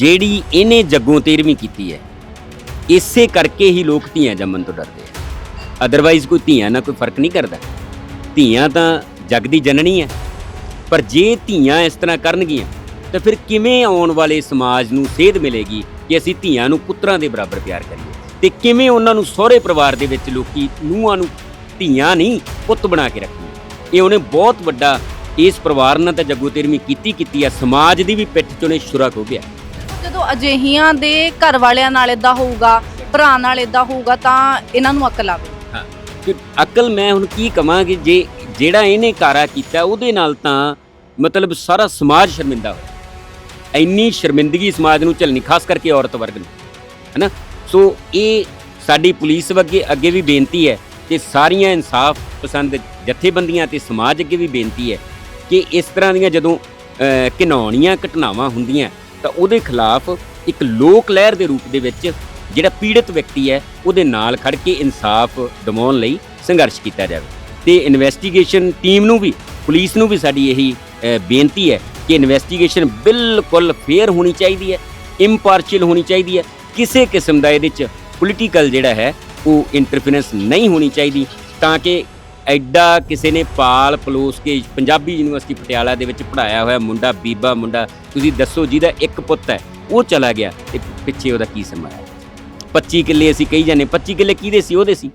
ਜਿਹੜੀ ਇਹਨੇ ਜੱਗੋਂ ਤੇਰਵੀਂ ਕੀਤੀ ਹੈ, ਇਸੇ ਕਰਕੇ ਹੀ ਲੋਕ ਧੀਆਂ ਜੰਮਣ ਤੋਂ ਡਰਦੇ ਆ। ਅਦਰਵਾਈਜ਼ ਕੋਈ ਧੀਆਂ ਨਾਲ ਕੋਈ ਫ਼ਰਕ ਨਹੀਂ ਕਰਦਾ। ਧੀਆਂ ਤਾਂ ਜੱਗ ਦੀ ਜਨਨੀ ਹੈ। ਪਰ ਜੇ ਧੀਆਂ ਇਸ ਤਰ੍ਹਾਂ ਕਰਨਗੀਆਂ, ਤਾਂ ਫਿਰ ਕਿਵੇਂ ਆਉਣ ਵਾਲੇ ਸਮਾਜ ਨੂੰ ਸੇਧ ਮਿਲੇਗੀ ਕਿ ਅਸੀਂ ਧੀਆਂ ਨੂੰ ਪੁੱਤਰਾਂ ਦੇ ਬਰਾਬਰ ਪਿਆਰ ਕਰੀਏ? ਤੇ ਕਿਵੇਂ ਉਹਨਾਂ ਨੂੰ ਸਹੁਰੇ ਪਰਿਵਾਰ ਦੇ ਵਿੱਚ ਲੋਕੀ ਨੂੰਹਾਂ ਨੂੰ ਧੀਆਂ ਨਹੀਂ, ਪੁੱਤ ਬਣਾ ਕੇ ਰੱਖਣ? ਇਹ ਉਹਨੇ ਬਹੁਤ ਵੱਡਾ, ਇਸ ਪਰਿਵਾਰ ਨਾਲ ਤਾਂ ਜੱਗੋ ਤੇਰਵੀਂ ਕੀਤੀ ਕੀਤੀ ਆ। ਸਮਾਜ ਦੀ ਵੀ ਪਿੱਠ ਚੋਂ ਨੇ ਹੋ ਗਿਆ। ਜਦੋਂ ਅਜਿਹੀਆਂ ਦੇ ਘਰ ਵਾਲਿਆਂ ਨਾਲ ਇਦਾਂ ਹੋਊਗਾ, ਭਰਾ ਨਾਲ ਇਦਾਂ ਹੋਊਗਾ, ਤਾਂ ਇਹਨਾਂ ਨੂੰ ਅਕਲ ਆਵੇ। ਹਾਂ ਕਿ ਅਕਲ ਮੈਂ ਹੁਣ ਕੀ ਕਵਾਂ ਕਿ ਜੇ ਜਿਹੜਾ ਇਹਨੇ ਕਾਰਾ ਕੀਤਾ, ਉਹਦੇ ਨਾਲ ਤਾਂ ਮਤਲਬ ਸਾਰਾ ਸਮਾਜ ਸ਼ਰਮਿੰਦਾ ਹੋਇਆ ਇੰਨੀ ਸ਼ਰਮਿੰਦਗੀ ਸਮਾਜ ਨੂੰ ਝੱਲਣੀ, ਖਾਸ ਕਰਕੇ ਔਰਤ ਵਰਗ ਨੂੰ, ਹੈਨਾ? ਸੋ ਇਹ ਸਾਡੀ ਪੁਲਿਸ ਅੱਗੇ ਅੱਗੇ ਵੀ ਬੇਨਤੀ ਹੈ ਕਿ ਸਾਰੀਆਂ ਇਨਸਾਫ ਪਸੰਦ ਜਥੇਬੰਦੀਆਂ ਤੇ ਸਮਾਜ ਅੱਗੇ ਵੀ ਬੇਨਤੀ ਹੈ ਕਿ ਇਸ ਤਰ੍ਹਾਂ ਦੀਆਂ ਜਦੋਂ ਘਿਨਾਉਣੀਆਂ ਘਟਨਾਵਾਂ ਹੁੰਦੀਆਂ ਤਾਂ ਉਹਦੇ ਖਿਲਾਫ ਇੱਕ ਲੋਕ ਲਹਿਰ ਦੇ ਰੂਪ ਦੇ ਵਿੱਚ ਜਿਹੜਾ ਪੀੜਤ ਵਿਅਕਤੀ ਹੈ, ਉਹਦੇ ਨਾਲ ਖੜ ਕੇ ਇਨਸਾਫ ਦਿਵਾਉਣ ਲਈ ਸੰਘਰਸ਼ ਕੀਤਾ ਜਾਵੇ। ਤੇ ਇਨਵੈਸਟੀਗੇਸ਼ਨ ਟੀਮ ਨੂੰ ਵੀ, ਪੁਲਿਸ ਨੂੰ ਵੀ ਸਾਡੀ ਇਹੀ ਬੇਨਤੀ ਹੈ ਕਿ ਇਨਵੈਸਟੀਗੇਸ਼ਨ ਬਿਲਕੁਲ ਫੇਅਰ ਹੋਣੀ ਚਾਹੀਦੀ ਹੈ ਇੰਪਾਰਸ਼ੀਅਲ ਹੋਣੀ ਚਾਹੀਦੀ ਹੈ। ਕਿਸੇ ਕਿਸਮ ਦਾ ਇਹਦੇ ਚ ਪੋਲੀਟੀਕਲ ਜਿਹੜਾ ਹੈ, ਉਹ ਇੰਟਰਫੇਰੈਂਸ ਨਹੀਂ ਹੋਣੀ ਚਾਹੀਦੀ, ਤਾਂ ਕਿ ਐਡਾ ਕਿਸੇ ਨੇ ਪਾਲ ਪਲੋਸ ਕੇ ਪੰਜਾਬੀ ਯੂਨੀਵਰਸਿਟੀ ਪਟਿਆਲਾ ਦੇ ਵਿੱਚ ਪੜਾਇਆ ਹੋਇਆ ਮੁੰਡਾ, ਬੀਬਾ ਮੁੰਡਾ, ਤੁਸੀਂ ਦੱਸੋ ਜਿਹਦਾ ਇੱਕ ਪੁੱਤ ਹੈ, ਉਹ ਚਲਾ ਗਿਆ ਤੇ ਪਿੱਛੇ ਉਹਦਾ ਕੀ ਸਮਾਂ ਹੈ? 25 ਕਿੱਲੇ ਅਸੀਂ ਕਹੀ ਜਾਂਦੇ 25 ਕਿੱਲੇ ਕਿਹਦੇ ਸੀ? ਉਹਦੇ ਸੀ।